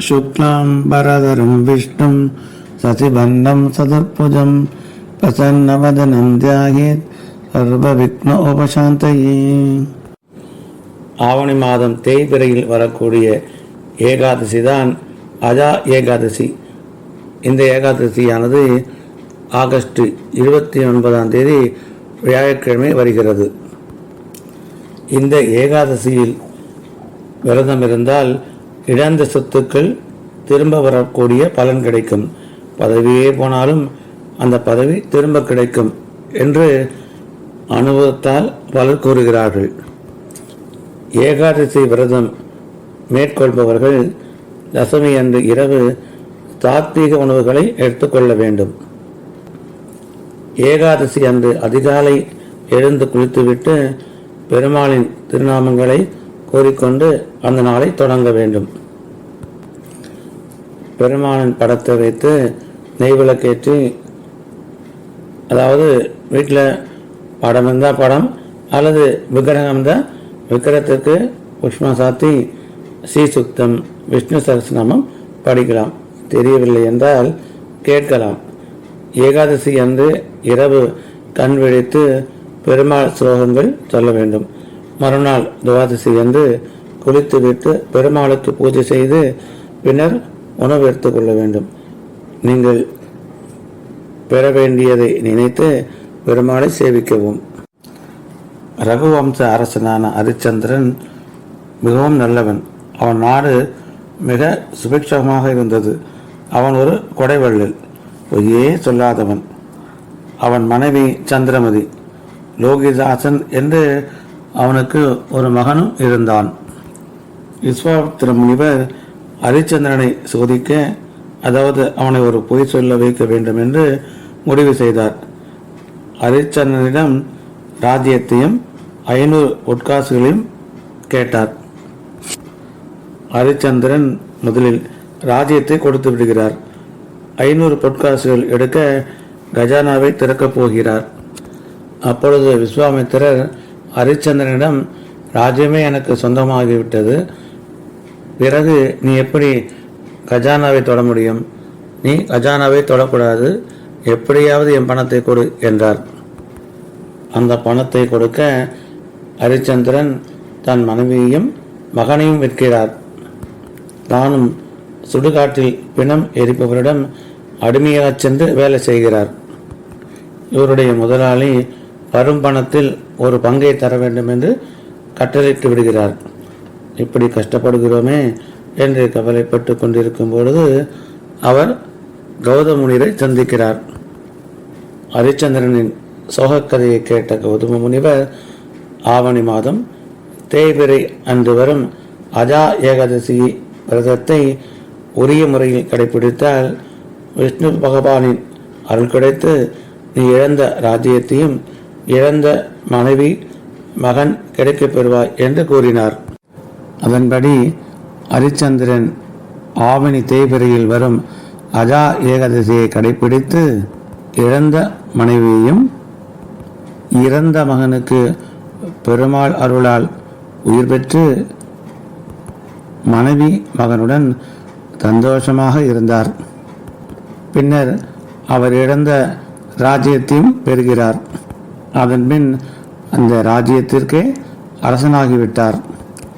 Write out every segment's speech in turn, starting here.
शुक्लां वरदरं विष्णुं शशिबन्धं सदर्भुजं प्रसन्नवदनं ध्यायेत् சர்வவிக்ன உபசாந்தையே ஆவணி மாதம் தேய்பிரையில் வரக்கூடிய ஏகாதசி தான் அஜா ஏகாதசி இந்த ஏகாதசியானது ஆகஸ்ட் இருபத்தி ஒன்பதாம் தேதி வியாழக்கிழமை வருகிறது இந்த ஏகாதசியில் விரதம் இருந்தால் இழந்த சொத்துக்கள் திரும்ப வரக்கூடிய பலன் கிடைக்கும். பதவியே போனாலும் அந்த பதவி திரும்ப கிடைக்கும் என்று அனுபவத்தால் பலர் கூறுகிறார்கள். ஏகாதசி விரதம் மேற்கொள்பவர்கள் தசமி அன்று இரவு தாத்வீக உணவுகளை எடுத்துக்கொள்ள வேண்டும். ஏகாதசி அன்று அதிகாலை எழுந்து குளித்துவிட்டு பெருமாளின் திருநாமங்களை கூறிக்கொண்டு அந்த நாளை தொடங்க வேண்டும். பெருமானின் படத்தை வைத்து நெய் விளக்கேற்றி அதாவது வீட்டில் படம் இருந்தால் படம் அல்லது விக்கிரகம் இருந்தால் விக்கிரகத்திற்கு உஷ்மா சாத்தி ஸ்ரீசுக்தம் விஷ்ணு சகஸ்ரநாமம் படிக்கலாம். தெரியவில்லை என்றால் கேட்கலாம். ஏகாதசி அன்று இரவு கண் விழித்து பெருமாள் ஸ்லோகங்கள் சொல்ல வேண்டும். மறுநாள் துவாதசி என்று குளித்து விட்டு பெருமாளுக்கு பூஜை செய்து பின்னர் உணவு எடுத்துக்கொள்ள வேண்டும். நீங்கள் பெற வேண்டியதை நினைத்து பெருமாளை சேவிக்கவும். ரகுவம்ச அரசனான ஹரிச்சந்திரன் மிகவும் நல்லவன். அவன் நாடு மிக சுபிக்ஷமாக இருந்தது. அவன் ஒரு கொடைவள்ளல் பொய்யே சொல்லாதவன். அவன் மனைவி சந்திரமதி லோகிதாசன் என்று அவனுக்கு ஒரு மகனும் இருந்தான். விஸ்வாமித்திர முனிவர் ஹரிச்சந்திரனை சோதிக்க அதாவது அவனை ஒரு பொய் சொல்ல வைக்க வேண்டும் என்று முடிவு செய்தார். ஹரிச்சந்திரனிடம் ராஜ்யத்தையும் ஐநூறு உட்காசுகளையும் கேட்டார். ஹரிச்சந்திரன் முதலில் ராஜ்யத்தை கொடுத்து விடுகிறார். ஐநூறு பொற்காசுகள் எடுக்க கஜானாவை திறக்கப் போகிறார். அப்பொழுது விஸ்வாமித்திரர் ஹரிச்சந்திரனிடம் ராஜ்யமே எனக்கு சொந்தமாகிவிட்டது. பிறகு நீ எப்படி கஜானாவை தொட முடியும்? நீ கஜானாவை தொடக்கூடாது. எப்படியாவது என் பணத்தை கொடு என்றார். அந்த பணத்தை கொடுக்க ஹரிச்சந்திரன் தன் மனைவியையும் மகனையும் விற்கிறார். தானும் சுடுகாட்டில் பிணம் எரிப்பவரிடம் அடிமையாகச் சென்று வேலை செய்கிறார். இவருடைய முதலாளி வரும் பணத்தில் ஒரு பங்கை தர வேண்டும் என்று கட்டளையிட்டு விடுகிறார். இப்படி கஷ்டப்படுகிறோமே என்று கவலைப்பட்டு கொண்டிருக்கும் பொழுது அவர் கௌதம முனிவரை சந்திக்கிறார். ஹரிச்சந்திரனின் சோகக்கதையை கேட்ட கௌதம முனிவர் ஆவணி மாதம் தேய்பிரை அன்று வரும் அஜா ஏகாதசி விரதத்தை உரிய முறையில் கடைபிடித்தால் விஷ்ணு பகவானின் அருள் கிடைத்து நீ இழந்த ராஜ்யத்தையும் இழந்த மனைவி மகன் கிடைக்கப் பெறுவாய் என்று கூறினார். அதன்படி ஹரிச்சந்திரன் ஆவணி தேய்பிரையில் வரும் அஜா ஏகாதசியை கடைபிடித்து இழந்த மனைவியையும் இறந்த மகனுக்கு பெருமாள் அருளால் உயிர் பெற்று மனைவி மகனுடன் சந்தோஷமாக இருந்தார். பின்னர் அவர் இழந்த ராஜ்யத்தையும் பெறுகிறார். அதன்பின் அந்த ராஜ்யத்திற்கே அரசனாகிவிட்டார்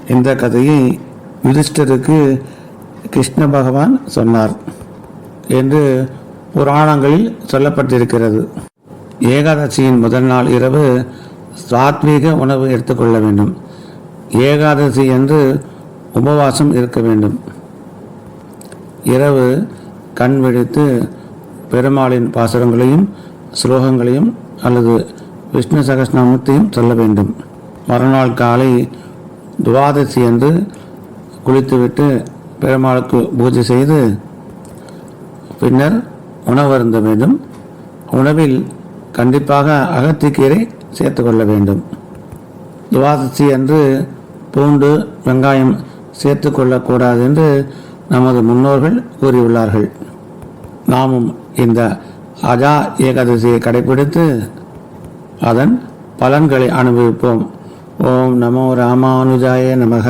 இந்த கதையை யுதிஷ்டருக்கு கிருஷ்ண பகவான் சொன்னார் என்று புராணங்களில் சொல்லப்பட்டிருக்கிறது. ஏகாதசியின் முதல் நாள் இரவு சாத்வீக உணவு எடுத்துக்கொள்ள வேண்டும். ஏகாதசி என்று உபவாசம் இருக்க வேண்டும். இரவு கண் விழித்து பெருமாளின் பாசுரங்களையும் ஸ்லோகங்களையும் அல்லது விஷ்ணு சகஸ்நாமத்தையும் சொல்ல வேண்டும். மறுநாள் காலை துவாதசி என்று குளித்துவிட்டு பெருமாளுக்கு பூஜை செய்து பின்னர் உணவு அருந்த வேண்டும். உணவில் கண்டிப்பாக அகத்திக்கீரை சேர்த்துக்கொள்ள வேண்டும். துவாதசி அன்று பூண்டு வெங்காயம் சேர்த்து கொள்ளக்கூடாது என்று நமது முன்னோர்கள் கூறியுள்ளார்கள். நாமும் இந்த அஜா ஏகாதசியை கடைபிடித்து அதன் பலன்களை அனுபவிப்போம். ஓம் நமோ ராமானுஜாய நமக.